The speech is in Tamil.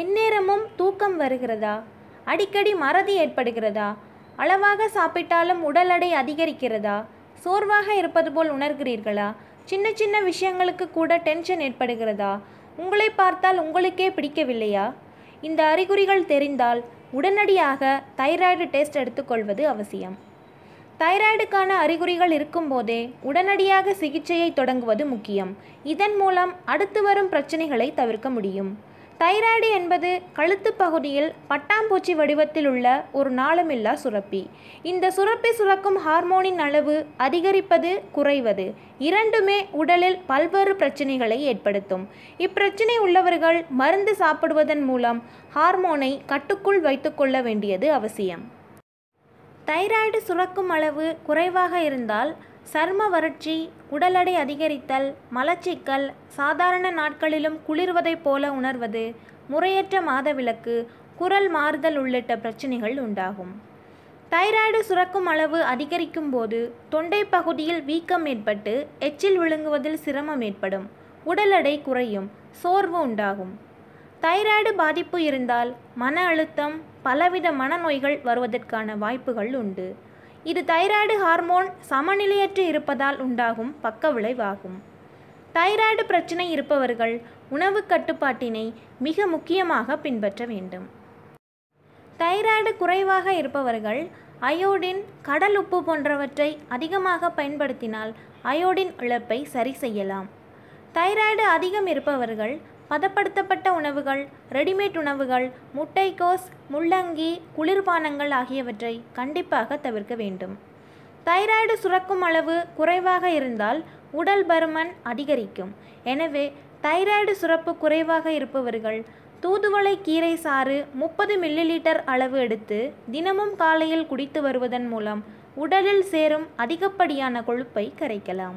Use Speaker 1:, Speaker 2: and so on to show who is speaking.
Speaker 1: எந்நேரமும் தூக்கம் வருகிறதா? அடிக்கடி மறதி ஏற்படுகிறதா? அளவாக சாப்பிட்டாலும் உடல் எடை அதிகரிக்கிறதா? சோர்வாக இருப்பது போல் உணர்கிறீர்களா? சின்ன சின்ன விஷயங்களுக்கு கூட டென்ஷன் ஏற்படுகிறதா? உங்களை பார்த்தால் உங்களுக்கே பிடிக்கவில்லையா? இந்த அறிகுறிகள் தெரிந்தால் உடனடியாக தைராய்டு டெஸ்ட் எடுத்துக்கொள்வது அவசியம். தைராய்டுக்கான அறிகுறிகள் இருக்கும்போதே உடனடியாக சிகிச்சையை தொடங்குவது முக்கியம். இதன் மூலம் அடுத்து வரும் பிரச்சனைகளை தவிர்க்க முடியும். தைராய்டு என்பது கழுத்து பகுதியில் பட்டாம்பூச்சி வடிவத்தில் உள்ள ஒரு நாளமில்லா சுரப்பி. இந்த சுரப்பி சுரக்கும் ஹார்மோனின் அளவு அதிகரிப்பது குறைவது. இரண்டுமே உடலில் பல்வேறு பிரச்சனைகளை ஏற்படுத்தும். இப்பிரச்சனை உள்ளவர்கள் மருந்து சாப்பிடுவதன் மூலம் ஹார்மோனை கட்டுக்குள் வைத்துக்கொள்ள வேண்டியது அவசியம். தைராய்டு சுரக்கும் அளவு குறைவாக இருந்தால் சர்ம வறட்சி உடல் எடை அதிகரித்தல் மலச்சிக்கல் சாதாரண நாட்களிலும் குளிர்வதைப் போல உணர்வது முறையற்ற மாதவிலக்கு குரல் மாறுதல் உள்ளிட்ட பிரச்சனைகள் உண்டாகும். தைராய்டு சுரக்கும் அளவு அதிகரிக்கும் போது தொண்டை பகுதியில் வீக்கம் ஏற்பட்டு எச்சில் விழுங்குவதில் சிரமம் ஏற்படும் உடல் எடை குறையும் சோர்வு உண்டாகும். தைராய்டு பாதிப்பு இருந்தால் மன அழுத்தம் பலவித மனநோய்கள் வருவதற்கான வாய்ப்புகள் உண்டு. இது தைராய்டு ஹார்மோன் சமநிலையற்று இருப்பதால் உண்டாகும் பக்க விளைவாகும். தைராய்டு பிரச்சனை இருப்பவர்கள் உணவு கட்டுப்பாட்டினை மிக முக்கியமாக பின்பற்ற வேண்டும். தைராய்டு குறைவாக இருப்பவர்கள் அயோடின் கடல் உப்பு போன்றவற்றை அதிகமாக பயன்படுத்தினால் அயோடின் இழப்பை சரி செய்யலாம். தைராய்டு அதிகம் இருப்பவர்கள் பதப்படுத்தப்பட்ட உணவுகள் ரெடிமேட் உணவுகள் முட்டைக்கோஸ் முள்ளங்கி குளிர்பானங்கள் ஆகியவற்றை கண்டிப்பாக தவிர்க்க வேண்டும். தைராய்டு சுரக்கும் அளவு குறைவாக இருந்தால் உடல் பருமன் அதிகரிக்கும். எனவே தைராய்டு சுரப்பு குறைவாக இருப்பவர்கள் தூதுவளை கீரை சாறு முப்பது மில்லி லிட்டர் அளவு எடுத்து தினமும் காலையில் குடித்து வருவதன் மூலம் உடலில் சேரும் அதிகப்படியான கொழுப்பை கரைக்கலாம்.